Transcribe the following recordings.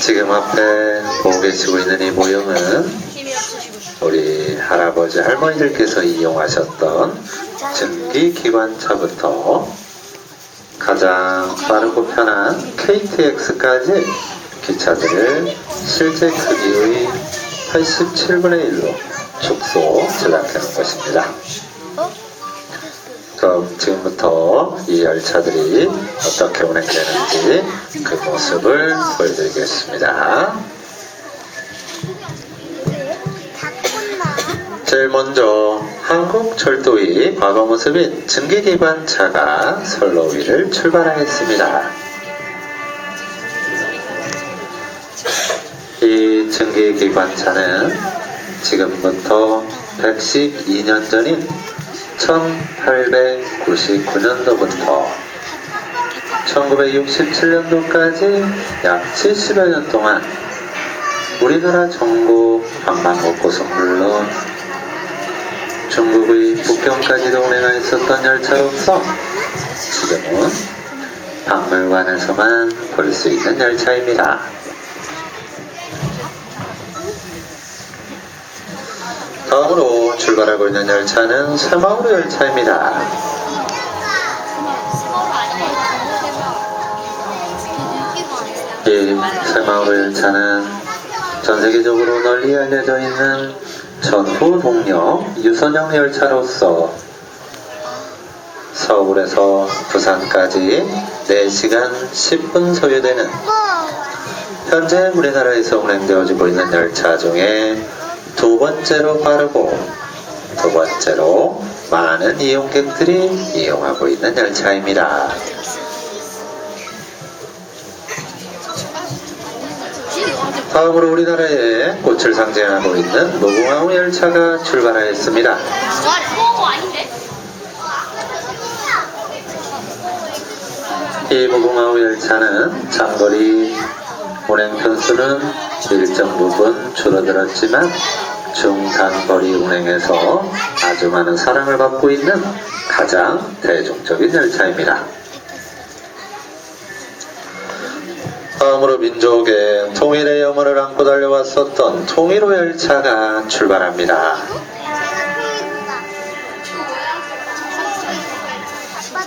지금 앞에 보고 계시고 있는 이 모형은 우리 할아버지 할머니들께서 이용하셨던 증기기관차부터 가장 빠르고 편한 KTX까지 기차들을 실제 크기의 87분의 1로 축소 제작하는 것입니다. 지금부터 이 열차들이 어떻게 운행되는지 그 모습을 보여드리겠습니다. 제일 먼저 한국철도의 과거 모습인 증기기관차가 선로 위를 출발하겠습니다. 이 증기기관 차는 지금부터 112년 전인 1899년도부터 1967년도까지 약 70여 년 동안 우리나라 전국 방방 곳곳은 물론 중국의 북경까지도 운행하였었던 열차로서 지금은 박물관에서만 볼 수 있는 열차입니다. 다음으로 출발하고 있는 열차는 새마을 열차입니다. 이 새마을 열차는 전 세계적으로 널리 알려져 있는 전후 동력 유선형 열차로서 서울에서 부산까지 4시간 10분 소요되는 현재 우리나라에서 운행되어지고 있는 열차 중에 두 번째로 빠르고 두 번째로 많은 이용객들이 이용하고 있는 열차입니다. 다음으로 우리나라의 꽃을 상징하고 있는 무궁화호 열차가 출발하였습니다. 이 무궁화호 열차는 장거리 운행 편수는 일정 부분 줄어들었지만 중단거리 운행에서 아주 많은 사랑을 받고 있는 가장 대중적인 열차입니다. 다음으로 민족의 통일의 염원을 안고 달려왔었던 통일호 열차가 출발합니다.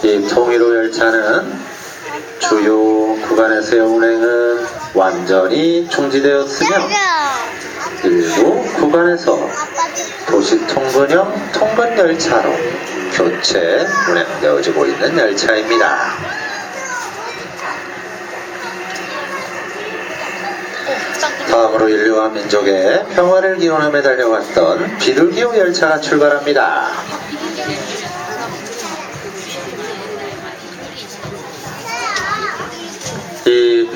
이 통일호 열차는 주요 구간에서의 운행은 완전히 중지되었으며 일부 구간에서 도시 통근형 통근 열차로 교체 운행되어지고 있는 열차입니다. 다음으로 인류와 민족의 평화를 기원하며 달려왔던 비둘기호 열차가 출발합니다.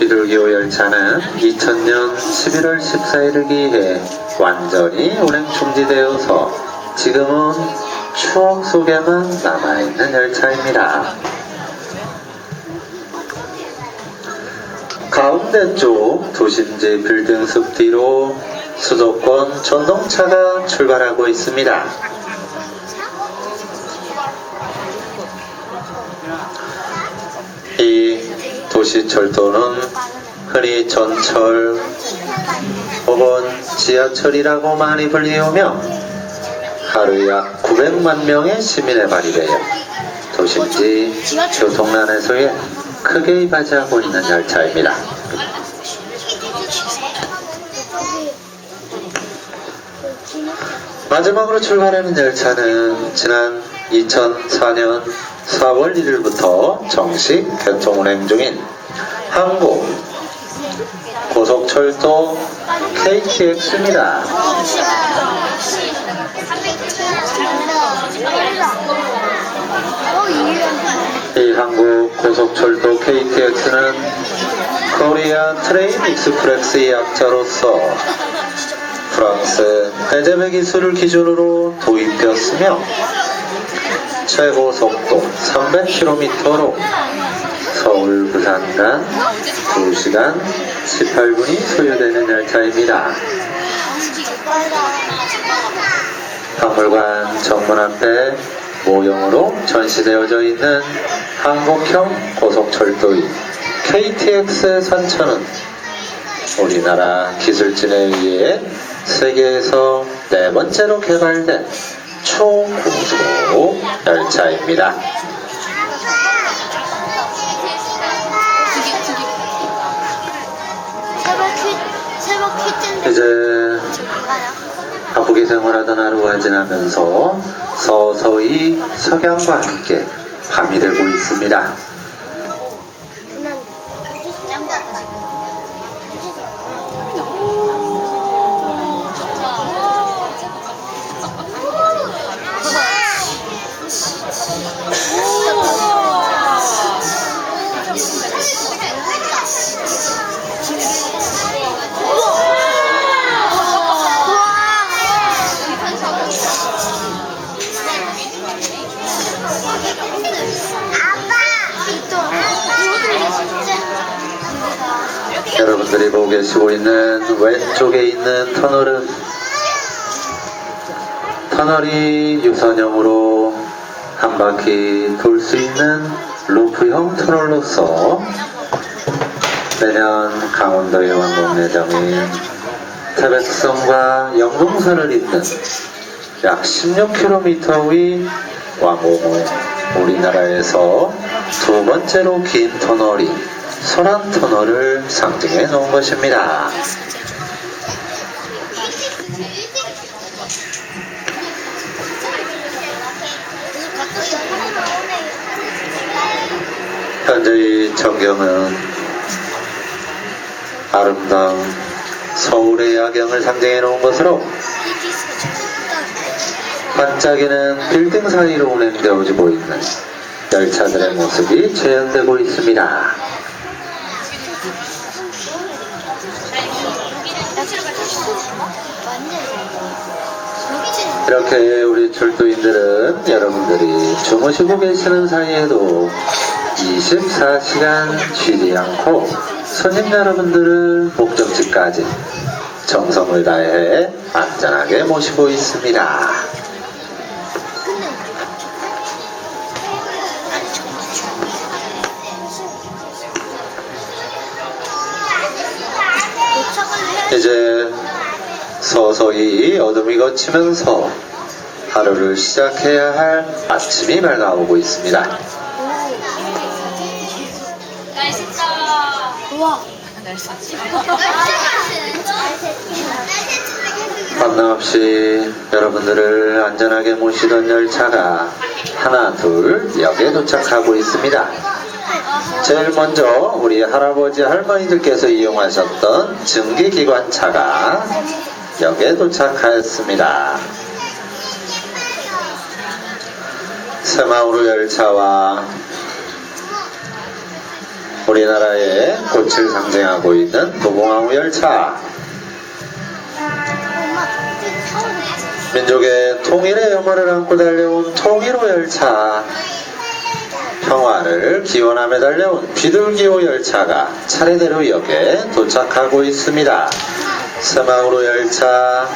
비둘기호 열차는 2000년 11월 14일을 기해 완전히 운행 중지되어서 지금은 추억 속에만 남아있는 열차입니다. 가운데 쪽 도심지 빌딩 숲 뒤로 수도권 전동차가 출발하고 있습니다. 이 도시철도는 흔히 전철 혹은 지하철이라고 많이 불리우며 하루 약 900만 명의 시민의 발휘되어 도심지 교통난에서의 크게 이바지하고 있는 열차입니다. 마지막으로 출발하는 열차는 지난 2004년 4월 1일부터 정식 개통 운행 중인 한국 고속철도 KTX입니다. 이 한국 고속철도 KTX는 코리아 트레인 익스프레스의 약자로서 프랑스 해제배 기술을 기준으로 도입되었으며 최고 속도 300km로 서울 부산 간 2시간 18분이 소요되는 열차입니다. 박물관 정문 앞에 모형으로 전시되어져 있는 한국형 고속철도인 KTX 선천은 우리나라 기술진에 의해 세계에서 네 번째로 개발된 초고속 열차입니다. 이제? 바쁘게 생활하던 하루가 지나면서 서서히 석양과 함께 밤이 되고 있습니다. 여러분들이 보고 계시고 있는 왼쪽에 있는 터널은 터널이 유선형으로 한 바퀴 돌 수 있는 루프형 터널로서 매년 강원도의 왕곡내정인 태백성과 영동선을 잇는 약 16km 위 왕곡은 우리나라에서 두 번째로 긴 터널인 소란 터널을 상징해 놓은 것입니다. 현재 이 전경은 아름다운 서울의 야경을 상징해 놓은 것으로 반짝이는 빌딩 사이로 운행되어지고 있는 열차들의 모습이 재현되고 있습니다. 이렇게 우리 철도인들은 여러분들이 주무시고 계시는 사이에도 24시간 쉬지 않고 손님 여러분들을 목적지까지 정성을 다해 안전하게 모시고 있습니다. 서서히 어둠이 걷히면서 하루를 시작해야 할 아침이 밝아오고 있습니다. 밤낮없이 여러분들을 안전하게 모시던 열차가 하나 둘 역에 도착하고 있습니다. 제일 먼저 우리 할아버지 할머니들께서 이용하셨던 증기기관차가 역에 도착하였습니다. 새마을호 열차와 우리나라의 꽃을 상징하고 있는 도봉항우 열차 민족의 통일의 영혼을 안고 달려온 통일호 열차 평화를 기원하며 달려온 비둘기호 열차가 차례대로 역에 도착하고 있습니다. 새마을호 열차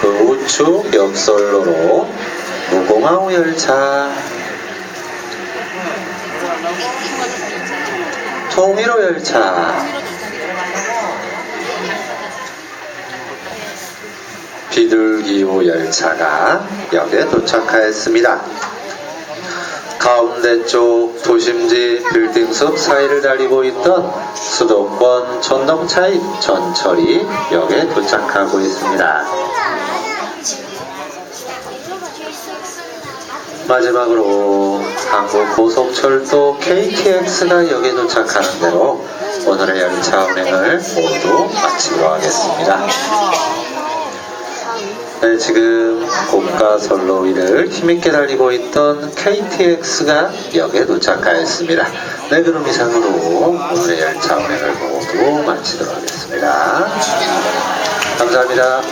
그 우측 역설로로 무공항호 열차 통일호 열차 비둘기호 열차가 역에 도착하였습니다. 가운데 쪽 도심지 빌딩 숲 사이를 달리고 있던 수도권 전동차인 전철이 역에 도착하고 있습니다. 마지막으로 한국 고속철도 KTX가 역에 도착하는 대로 오늘의 열차 운행을 모두 마치도록 하겠습니다. 네, 지금 고가 선로 위를 힘있게 달리고 있던 KTX가 역에 도착하였습니다. 네, 그럼 이상으로 오늘의 열차 운행을 모두 마치도록 하겠습니다. 감사합니다.